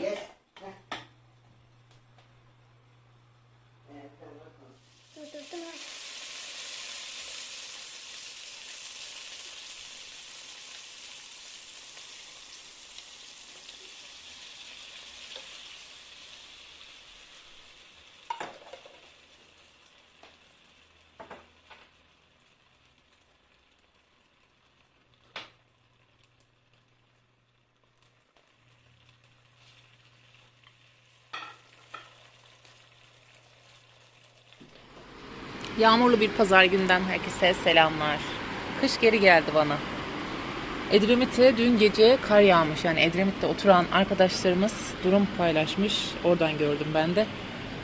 Yes. Yağmurlu bir pazar günden herkese selamlar. Kış geri geldi bana. Edremit'e dün gece kar yağmış. Yani Edremit'te oturan arkadaşlarımız durum paylaşmış. Oradan gördüm ben de.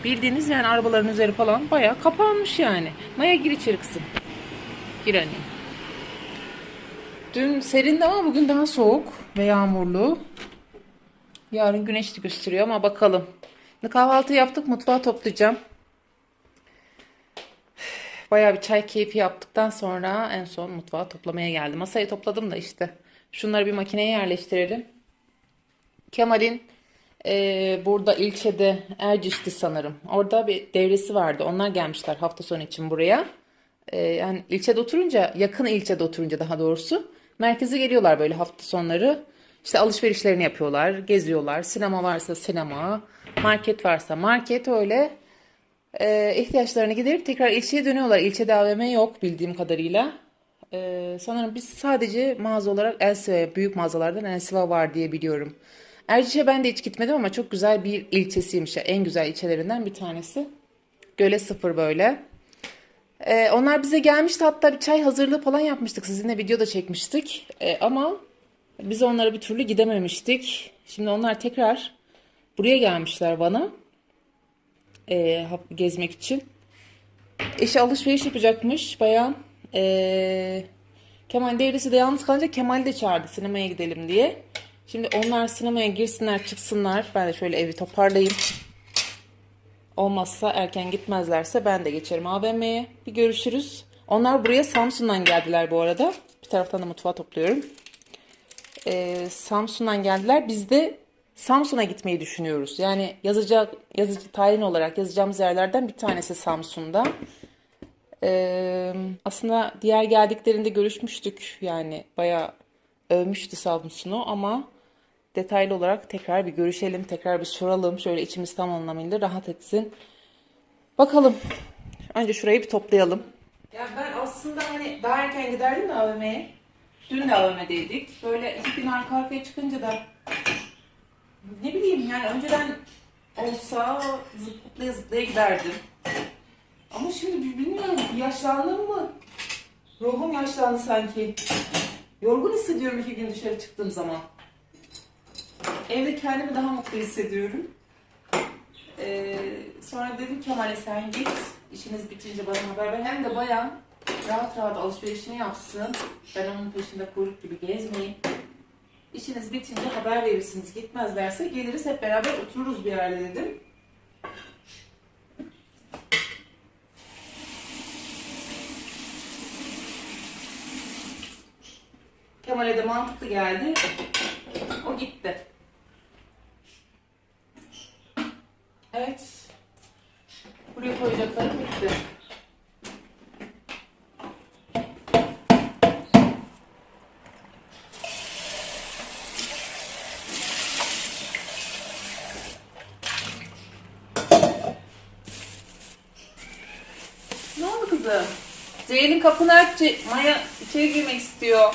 Bildiğiniz yani arabaların üzeri falan bayağı kapanmış yani. Maya gir içeri kızım. Gir annem. Dün serindi ama bugün daha soğuk ve yağmurlu. Yarın güneşli gösteriyor ama bakalım. Kahvaltı yaptık mutfağı toplayacağım. Bayağı bir çay keyfi yaptıktan sonra en son mutfağı toplamaya geldim. Masayı topladım da işte. Şunları bir makineye yerleştirelim. Kemal'in eee, burada ilçede Erciş'ti sanırım. Orada bir devresi vardı. Onlar gelmişler hafta sonu için buraya. Eee, yani ilçede oturunca, yakın ilçede oturunca daha doğrusu merkeze geliyorlar böyle hafta sonları. İşte alışverişlerini yapıyorlar, geziyorlar. Sinema varsa sinema, market varsa market öyle e, ihtiyaçlarını giderip tekrar ilçeye dönüyorlar. İlçede AVM yok bildiğim kadarıyla. E, sanırım biz sadece mağaza olarak Elsiva, büyük mağazalardan Elsiva var diye biliyorum. Erciş'e ben de hiç gitmedim ama çok güzel bir ilçesiymiş. En güzel ilçelerinden bir tanesi. Göle sıfır böyle. E, onlar bize gelmişti hatta bir çay hazırlığı falan yapmıştık. Sizinle video da çekmiştik. E, ama biz onlara bir türlü gidememiştik. Şimdi onlar tekrar buraya gelmişler bana e, gezmek için. Eşi alışveriş yapacakmış bayan. E, Kemal devresi de yalnız kalınca Kemal de çağırdı sinemaya gidelim diye. Şimdi onlar sinemaya girsinler çıksınlar. Ben de şöyle evi toparlayayım. Olmazsa erken gitmezlerse ben de geçerim AVM'ye. Bir görüşürüz. Onlar buraya Samsun'dan geldiler bu arada. Bir taraftan da mutfağı topluyorum. Ee, Samsun'dan geldiler. Biz de Samsun'a gitmeyi düşünüyoruz. Yani yazacak yazıcı tayin olarak yazacağımız yerlerden bir tanesi Samsun'da. Ee, aslında diğer geldiklerinde görüşmüştük. Yani bayağı övmüştü Samsun'u ama detaylı olarak tekrar bir görüşelim, tekrar bir soralım. Şöyle içimiz tam anlamıyla rahat etsin. Bakalım. Önce şurayı bir toplayalım. Ya ben aslında hani daha erken giderdim de AVM'ye. Dün de AVM'deydik. Böyle iki gün arka arkaya çıkınca da ne bileyim yani önceden olsa zıplaya zıplaya giderdim. Ama şimdi bi- bilmiyorum yaşlandım mı? Ruhum yaşlandı sanki. Yorgun hissediyorum iki gün dışarı çıktığım zaman. Evde kendimi daha mutlu hissediyorum. Ee, sonra dedim Kemal'e sen git. İşiniz bitince bana haber ver. Hem de bayan rahat rahat alışverişini yapsın. Ben onun peşinde kuyruk gibi gezmeyeyim. İşiniz bitince haber verirsiniz. Gitmezlerse geliriz hep beraber otururuz bir yerde dedim. Kemal'e de mantıklı geldi. O gitti. Evet. Buraya koyacaklarım bitti. Ne oldu kızım? Ceylin kapını aç. Maya içeri girmek istiyor.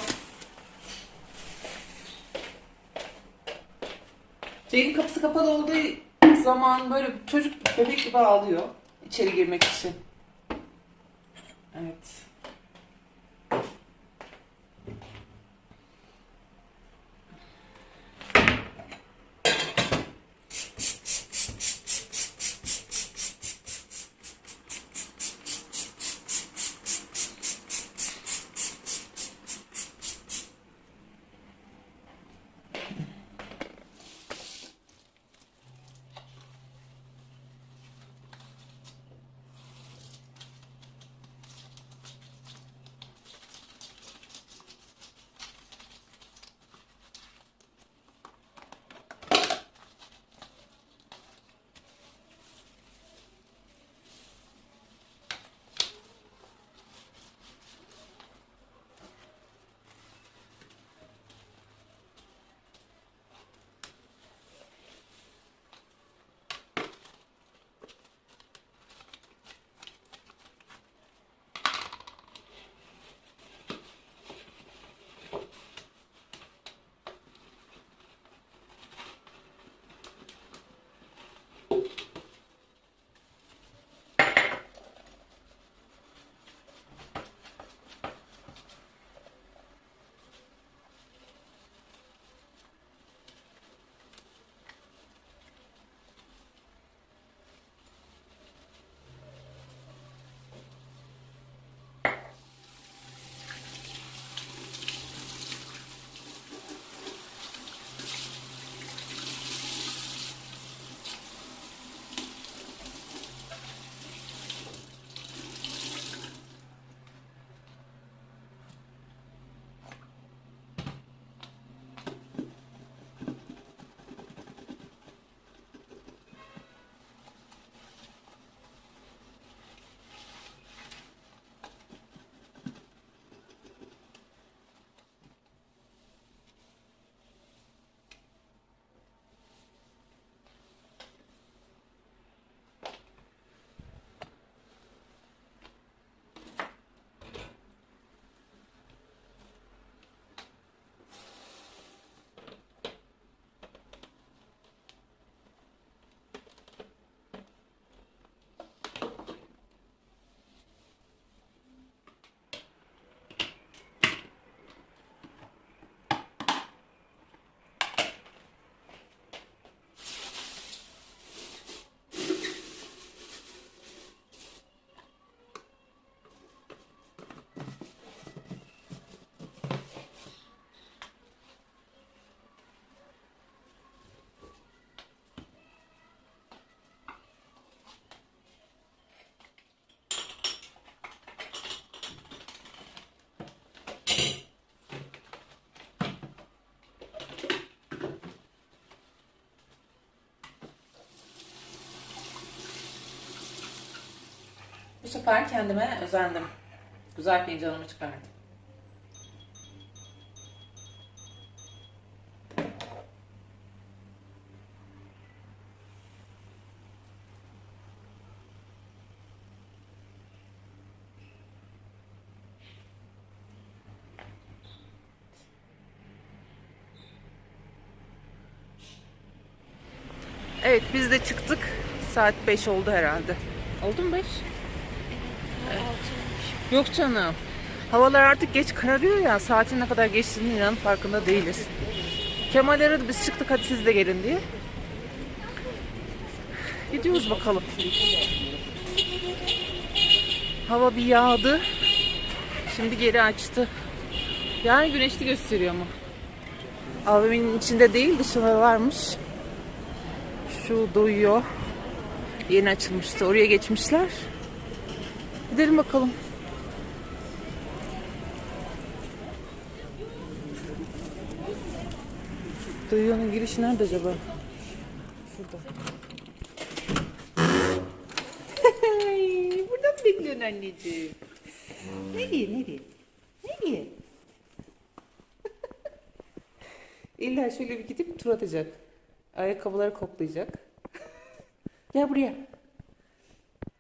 Ceylin kapısı kapalı olduğu zaman böyle çocuk bebek gibi ağlıyor. içeri girmek için. Evet. Bu sefer kendime özendim. Güzel fincanımı çıkardım. Evet biz de çıktık. Saat 5 oldu herhalde. Oldu mu 5? Yok canım. Havalar artık geç kararıyor ya. Saatin ne kadar geçtiğinin inanın farkında değiliz. Kemal aradı biz çıktık hadi siz de gelin diye. Gidiyoruz bakalım. Hava bir yağdı. Şimdi geri açtı. Yani güneşli gösteriyor mu? AVM'nin içinde değil dışında varmış. Şu doyuyor. Yeni açılmıştı. Oraya geçmişler. Gidelim bakalım. Duyuyor'un girişi nerede acaba? Şurada. Burada mı bekliyorsun anneciğim? Nereye, nereye? Nereye? İlla şöyle bir gidip tur atacak. Ayakkabıları koklayacak. Gel buraya.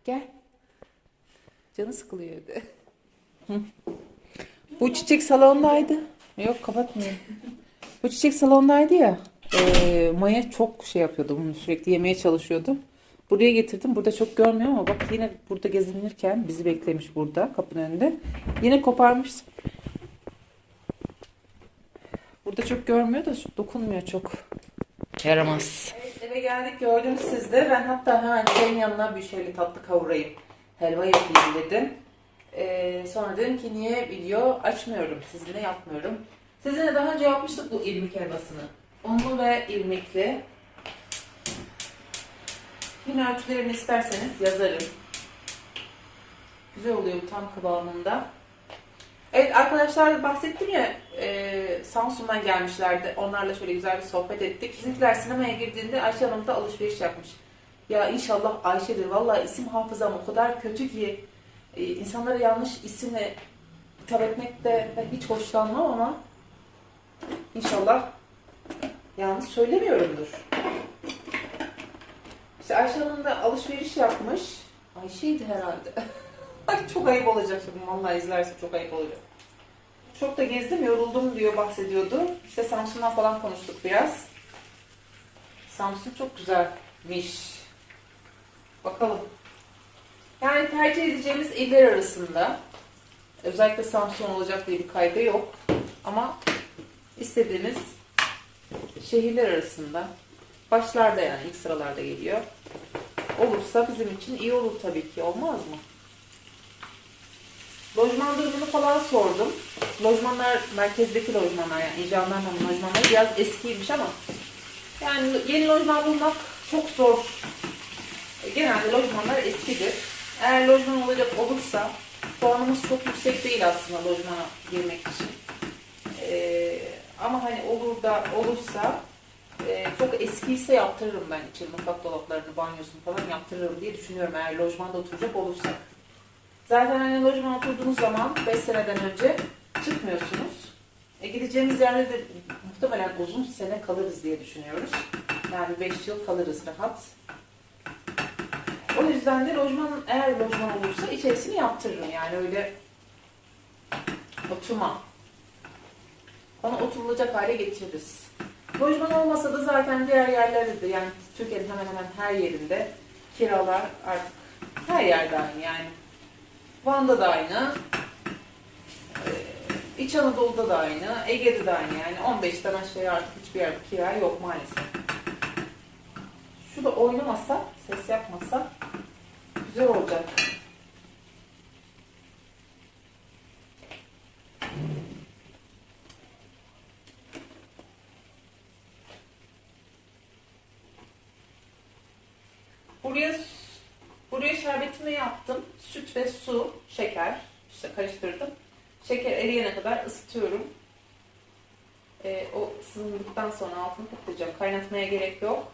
Gel. Canı sıkılıyor evde. Bu çiçek salondaydı. Yok kapatmıyor. Bu çiçek salondaydı ya. E, Maya çok şey yapıyordu bunu sürekli yemeye çalışıyordu. Buraya getirdim. Burada çok görmüyor ama bak yine burada gezinirken bizi beklemiş burada kapının önünde. Yine koparmış. Burada çok görmüyor da dokunmuyor çok. Yaramaz. Evet eve geldik gördünüz siz de. Ben hatta hemen senin yanına bir şöyle tatlı kavurayım. Helva yapayım dedim. Ee, sonra dedim ki niye video açmıyorum. Sizinle yapmıyorum. Sizinle daha önce yapmıştık bu irmik helvasını. Unlu ve irmikli. Yine ölçülerini isterseniz yazarım. Güzel oluyor tam kıvamında. Evet arkadaşlar bahsettim ya e, Samsun'dan gelmişlerdi. Onlarla şöyle güzel bir sohbet ettik. Bizimkiler sinemaya girdiğinde Ayşe Hanım da alışveriş yapmış. Ya inşallah Ayşe'dir. Vallahi isim hafızam o kadar kötü ki e, insanlara yanlış isimle hitap etmekte hiç hoşlanmam ama inşallah yanlış söylemiyorumdur. İşte Ayşe Hanım da alışveriş yapmış. Ayşe'ydi herhalde. Ay çok ayıp olacak şimdi vallahi izlerse çok ayıp olacak. Çok da gezdim yoruldum diyor bahsediyordu. İşte Samsun'dan falan konuştuk biraz. Samsun çok güzelmiş. Bakalım. Yani tercih edeceğimiz iller arasında özellikle Samsun olacak diye bir kaygı yok. Ama istediğimiz şehirler arasında başlarda yani ilk sıralarda geliyor. Olursa bizim için iyi olur tabii ki. Olmaz mı? Lojman durumunu falan sordum. Lojmanlar, merkezdeki lojmanlar yani İlcanlar'ın lojmanları biraz eskiymiş ama yani yeni lojman bulmak çok zor. E, Genelde lojmanlar eskidir. Eğer lojman olacak olursa puanımız çok yüksek değil aslında lojmana girmek için. Ama hani olur da olursa e, çok eskiyse yaptırırım ben içeri mutfak dolaplarını, banyosunu falan yaptırırım diye düşünüyorum eğer lojmanda oturacak olursak. Zaten hani lojman oturduğunuz zaman 5 seneden önce çıkmıyorsunuz. E, gideceğimiz yerde de muhtemelen uzun sene kalırız diye düşünüyoruz. Yani 5 yıl kalırız rahat. O yüzden de lojman eğer lojman olursa içerisini yaptırırım yani öyle oturma. Ona oturulacak hale getiririz. Lojman olmasa da zaten diğer yerlerde de yani Türkiye'nin hemen hemen her yerinde kiralar artık her yerde aynı yani. Van'da da aynı. Ee, İç Anadolu'da da aynı. Ege'de de aynı yani. 15'ten aşağıya artık hiçbir yerde kira yok maalesef. Şu da oynamasa, ses yapmasa güzel olacak. Buraya buraya şerbetimi yaptım. Süt ve su, şeker işte karıştırdım. Şeker eriyene kadar ısıtıyorum. Ee, o ısındıktan sonra altını kapatacağım. Kaynatmaya gerek yok.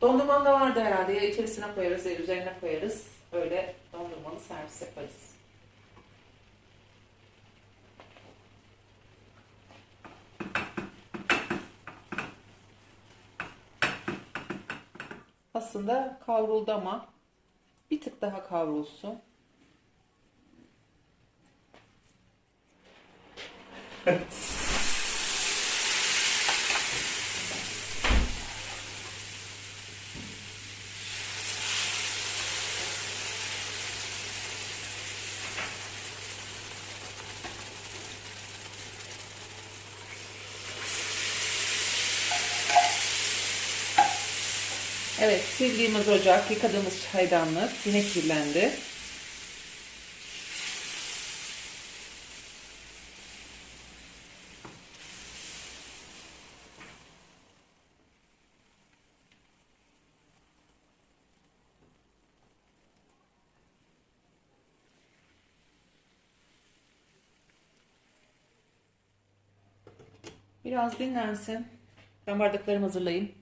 Dondurman da vardı herhalde. Ya içerisine koyarız ya üzerine koyarız. Öyle dondurmalı servis yaparız. Aslında kavruldu ama bir tık daha kavrulsun. Evet, sildiğimiz ocak, yıkadığımız çaydanlık yine kirlendi. Biraz dinlensin. Ben bardaklarımı hazırlayayım.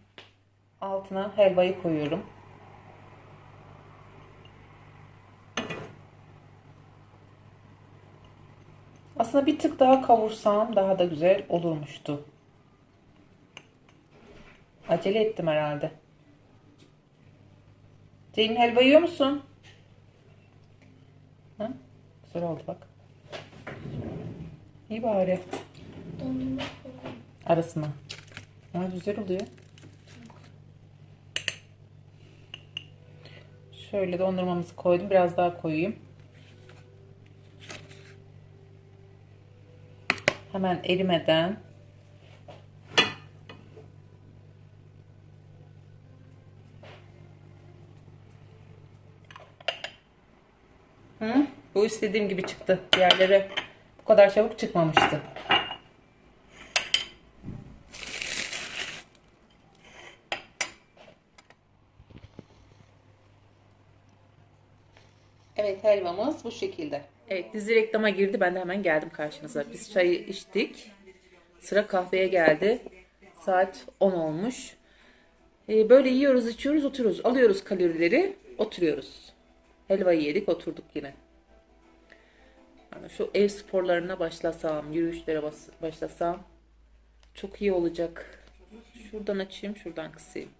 Altına helvayı koyuyorum. Aslında bir tık daha kavursam daha da güzel olurmuştu. Acele ettim herhalde. Ceylin helva yiyor musun? Ha? Güzel oldu bak. İyi bari. Arasına. Ama güzel oluyor. Şöyle dondurmamızı koydum. Biraz daha koyayım. Hemen erimeden Hı? Bu istediğim gibi çıktı. Diğerleri bu kadar çabuk çıkmamıştı. Evet helvamız bu şekilde. Evet dizi reklama girdi. Ben de hemen geldim karşınıza. Biz çayı içtik. Sıra kahveye geldi. Saat 10 olmuş. Ee, böyle yiyoruz, içiyoruz, oturuyoruz. Alıyoruz kalorileri, oturuyoruz. Helvayı yedik, oturduk yine. Yani şu ev sporlarına başlasam, yürüyüşlere başlasam çok iyi olacak. Şuradan açayım, şuradan kısayım.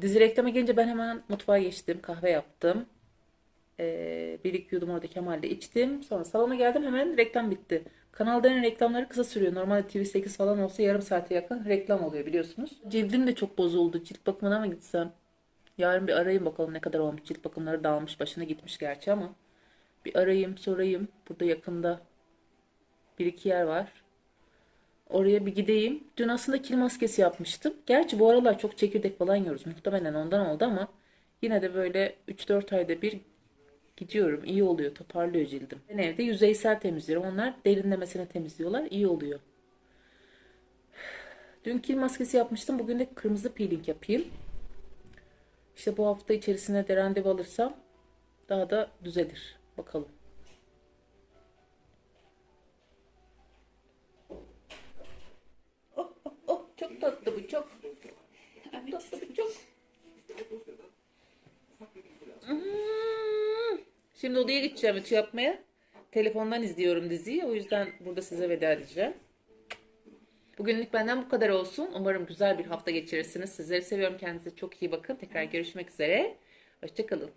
Dizi reklama gelince ben hemen mutfağa geçtim. Kahve yaptım. Ee, bir iki yudum orada Kemal'le içtim. Sonra salona geldim hemen reklam bitti. Kanalların reklamları kısa sürüyor. Normalde TV8 falan olsa yarım saate yakın reklam oluyor biliyorsunuz. Cildim de çok bozuldu. Cilt bakımına mı gitsem? Yarın bir arayayım bakalım ne kadar olmuş. Cilt bakımları dağılmış başına gitmiş gerçi ama. Bir arayayım sorayım. Burada yakında bir iki yer var. Oraya bir gideyim. Dün aslında kil maskesi yapmıştım. Gerçi bu aralar çok çekirdek falan yiyoruz. Muhtemelen ondan oldu ama yine de böyle 3-4 ayda bir gidiyorum. İyi oluyor. Toparlıyor cildim. Ben evde yüzeysel temizliyorum. Onlar derinlemesine temizliyorlar. İyi oluyor. Dün kil maskesi yapmıştım. Bugün de kırmızı peeling yapayım. İşte bu hafta içerisinde de randevu alırsam daha da düzelir. Bakalım. Tatlı bu çok. Çok tatlı bu çok. Hmm. Şimdi odaya gideceğim ütü yapmaya. Telefondan izliyorum diziyi. O yüzden burada size veda edeceğim. Bugünlük benden bu kadar olsun. Umarım güzel bir hafta geçirirsiniz. Sizleri seviyorum. Kendinize çok iyi bakın. Tekrar görüşmek üzere. Hoşçakalın.